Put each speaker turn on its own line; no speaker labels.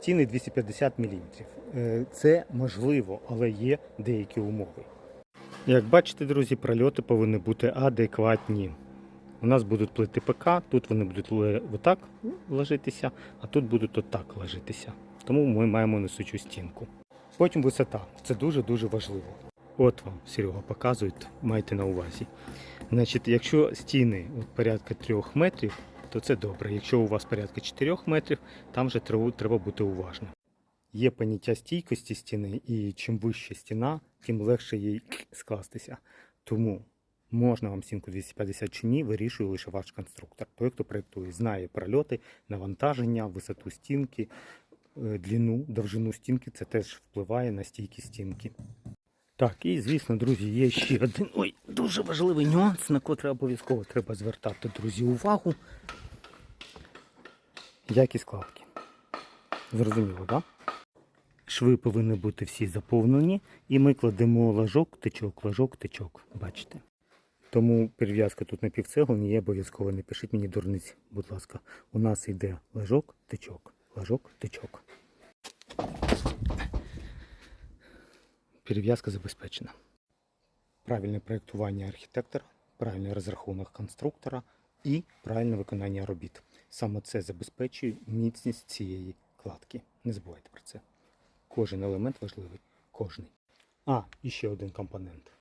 стіни 250 мм. Це можливо, але є деякі умови. Як бачите, друзі, прольоти повинні бути адекватні. У нас будуть плити ПК, тут вони будуть отак ложитися, а тут будуть отак ложитися. Тому ми маємо несучу стінку. Потім висота. Це дуже-дуже важливо. От вам, Серега, показують, майте на увазі. Значить, якщо стіни от порядка 3 метрів, то це добре. Якщо у вас порядка 4 метрів, там вже треба, бути уважним. Є поняття стійкості стіни, і чим вища стіна, тим легше їй скластися. Тому можна вам стінку 250 чи ні, вирішує лише ваш конструктор. Той, хто проєктує, знає прольоти, навантаження, висоту стінки, е, длину, довжину стінки. Це теж впливає на стійкість стінки. Так, і звісно, друзі, є ще один ой, дуже важливий нюанс, на котрий обов'язково треба звертати, друзі, увагу. Якість кладки. Зрозуміло, так? Да? Шви повинні бути всі заповнені, і ми кладемо ложок, тичок, ложок, тичок. Бачите? Тому перев'язка тут на півцеглини є обов'язково. Не пишіть мені дурниць, будь ласка. У нас йде ложок, тичок, ложок, тичок. Перев'язка забезпечена. Правильне проєктування архітектора, правильний розрахунок конструктора і правильне виконання робіт. Саме це забезпечує міцність цієї кладки. Не забувайте про це. Кожен елемент важливий. Кожний. А, і ще один компонент.